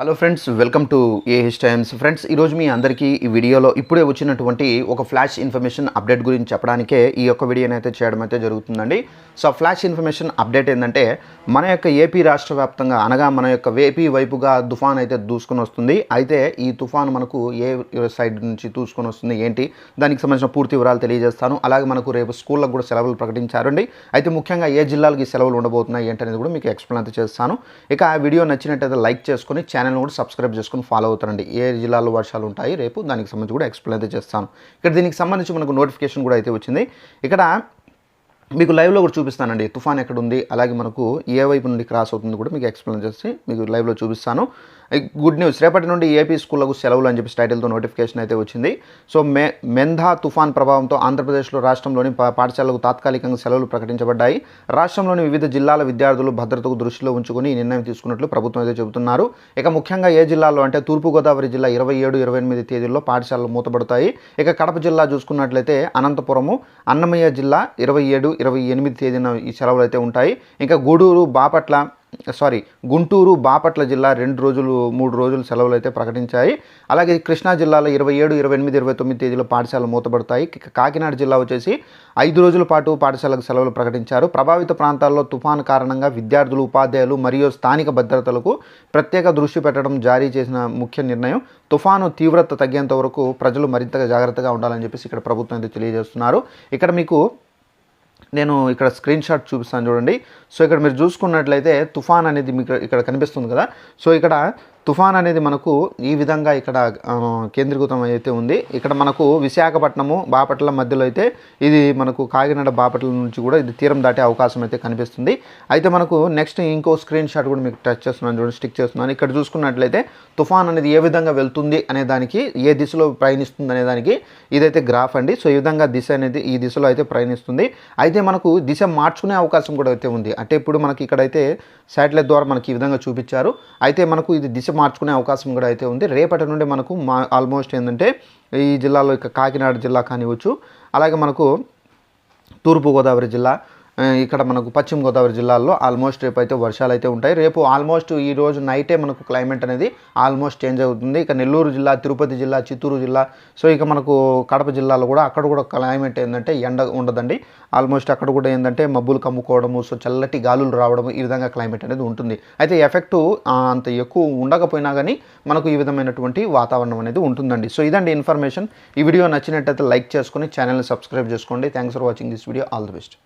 Hello friends welcome to A H Times friends ఈరోజు మీ అందరికీ ఈ వీడియోలో ఇప్పుడే వచ్చినటువంటి ఒక ఫ్లాష్ ఇన్ఫర్మేషన్ అప్డేట్ గురించి చెప్పడానికే ఈ యొక్క వీడియోని అయితే చేయడం అయితే జరుగుతుందండి. సో ఫ్లాష్ ఇన్ఫర్మేషన్ అప్డేట్ ఏంటంటే మన యొక్క ఏపీ రాష్ట్ర వ్యాప్తంగా అనగా మన యొక్క ఏపీ వైపుగా తుఫాన్ అయితే దూసుకొని వస్తుంది. అయితే ఈ తుఫాన్ మనకు ఏ సైడ్ నుంచి దూసుకొని వస్తుంది ఏంటి? దానికి సంబంధించిన పూర్తి వివరాలు తెలియజేస్తాను. అలాగే మనకు రేపు స్కూళ్ళకు కూడా సెలవులు ప్రకటించారండి. అయితే ముఖ్యంగా ఏ జిల్లాలకి సెలవులు ఉండబోతున్నాయి ఏంటనేది కూడా మీకు ఎక్స్ప్లెయిన్ అయితే చేస్తాను. ఇక ఆ వీడియో నచ్చినట్టయితే లైక్ చేసుకొని ఛానల్ని కూడా సబ్స్క్రైబ్ చేసుకొని ఫాలో అవుతారండి. ఏ జిల్లాలో వర్షాలు ఉంటాయి రేపు దానికి సంబంధించి కూడా ఎక్స్ప్లెయిన్ అయితే చేస్తాను. ఇక్కడ దీనికి సంబంధించి మనకు నోటిఫికేషన్ కూడా అయితే వచ్చింది. ఇక్కడ మీకు లైవ్లో కూడా చూపిస్తానండి. తుఫాన్ ఎక్కడ ఉంది అలాగే మనకు ఏ వైపు నుండి క్రాస్ అవుతుంది కూడా మీకు ఎక్స్ప్లెయిన్ చేసి మీకు లైవ్లో చూపిస్తాను. గుడ్ న్యూస్ రేపటి నుండి ఏపీ స్కూళ్ళకు సెలవులు అని చెప్పి టైటిల్తో నోటిఫికేషన్ అయితే వచ్చింది. సో మే మెంధా తుఫాన్ ప్రభావంతో ఆంధ్రప్రదేశ్లో రాష్ట్రంలోని పాఠశాలకు పాఠశాలలకు తాత్కాలికంగా సెలవులు ప్రకటించబడ్డాయి. రాష్ట్రంలోని వివిధ జిల్లాల విద్యార్థులు భద్రతకు దృష్టిలో ఉంచుకొని ఈ నిర్ణయం తీసుకున్నట్లు ప్రభుత్వం అయితే చెబుతున్నారు. ఇక ముఖ్యంగా ఏ జిల్లాలో అంటే తూర్పుగోదావరి జిల్లా ఇరవై ఏడు ఇరవై ఎనిమిది తేదీల్లో పాఠశాలలు మూతపడతాయి. ఇక కడప జిల్లా చూసుకున్నట్లయితే అనంతపురము అన్నమయ్య జిల్లా ఇరవై ఏడు ఇరవై ఎనిమిది తేదీన ఈ సెలవులు అయితే ఉంటాయి. ఇంకా గూడూరు బాపట్ల సారీ గుంటూరు బాపట్ల జిల్లా రెండు రోజులు మూడు రోజులు సెలవులు అయితే ప్రకటించాయి. అలాగే కృష్ణా జిల్లాలో ఇరవై ఏడు ఇరవై ఎనిమిది ఇరవై తొమ్మిది తేదీలో పాఠశాలలు మూతపడతాయి. కాకినాడ జిల్లా వచ్చేసి ఐదు రోజుల పాటు పాఠశాలకు సెలవులు ప్రకటించారు. ప్రభావిత ప్రాంతాల్లో తుఫాను కారణంగా విద్యార్థులు ఉపాధ్యాయులు మరియు స్థానిక భద్రతలకు ప్రత్యేక దృష్టి పెట్టడం జారీ చేసిన ముఖ్య నిర్ణయం. తుఫాను తీవ్రత తగ్గేంత వరకు ప్రజలు మరింతగా జాగ్రత్తగా ఉండాలని చెప్పేసి ఇక్కడ ప్రభుత్వం అయితే తెలియజేస్తున్నారు. ఇక్కడ మీకు నేను ఇక్కడ స్క్రీన్ షాట్ చూపిస్తాను చూడండి. సో ఇక్కడ మీరు చూసుకున్నట్లయితే తుఫాన్ అనేది మీకు ఇక్కడ కనిపిస్తుంది కదా. సో ఇక్కడ తుఫాన్ అనేది మనకు ఈ విధంగా ఇక్కడ కేంద్రీకృతం అయితే ఉంది. ఇక్కడ మనకు విశాఖపట్నము బాపట్ల మధ్యలో అయితే ఇది మనకు కాకినాడ బాపట్ల నుంచి కూడా ఇది తీరం దాటే అవకాశం అయితే కనిపిస్తుంది. అయితే మనకు నెక్స్ట్ ఇంకో స్క్రీన్ షాట్ కూడా మీకు టచ్ చేస్తున్నాను చూడండి స్టిక్ చేస్తున్నాను. ఇక్కడ చూసుకున్నట్లయితే తుఫాన్ అనేది ఏ విధంగా వెళ్తుంది అనే దానికి ఏ దిశలో ప్రయాణిస్తుంది అనే దానికి ఇదైతే గ్రాఫ్ అండి. సో ఈ విధంగా దిశ అనేది ఈ దిశలో అయితే ప్రయాణిస్తుంది. అయితే మనకు దిశ మార్చుకునే అవకాశం కూడా అయితే ఉంది. అంటే ఇప్పుడు మనకి ఇక్కడైతే శాటిలైట్ ద్వారా మనకి ఈ విధంగా చూపించారు. అయితే మనకు ఇది దిశ మార్చుకునే అవకాశం కూడా అయితే ఉంది. రేపటి నుండి మనకు మా ఆల్మోస్ట్ ఏంటంటే ఈ జిల్లాలో ఇక కాకినాడ జిల్లా కానివచ్చు అలాగే మనకు తూర్పుగోదావరి జిల్లా ఇక్కడ మనకు పశ్చిమ గోదావరి జిల్లాల్లో ఆల్మోస్ట్ రేపు అయితే వర్షాలు అయితే ఉంటాయి. రేపు ఆల్మోస్ట్ ఈ రోజు నైటే మనకు క్లైమేట్ అనేది ఆల్మోస్ట్ చేంజ్ అవుతుంది. ఇక నెల్లూరు జిల్లా తిరుపతి జిల్లా చిత్తూరు జిల్లా సో ఇక మనకు కడప జిల్లాలో కూడా అక్కడ కూడా క్లైమేట్ ఏంటంటే ఎండ ఉండదండి. ఆల్మోస్ట్ అక్కడ కూడా ఏంటంటే మబ్బులు కమ్ముకోవడము సో చల్లటి గాలులు రావడము ఈ విధంగా క్లైమేట్ అనేది ఉంటుంది. అయితే ఎఫెక్టు అంత ఎక్కువ ఉండకపోయినా కానీ మనకు ఈ విధమైనటువంటి వాతావరణం అనేది ఉంటుందండి. సో ఇదండి ఇన్ఫర్మేషన్ ఈ వీడియో నచ్చినట్టయితే లైక్ చేసుకొని ఛానల్ని సబ్స్క్రైబ్ చేసుకోండి. Thanks for watching this video all the best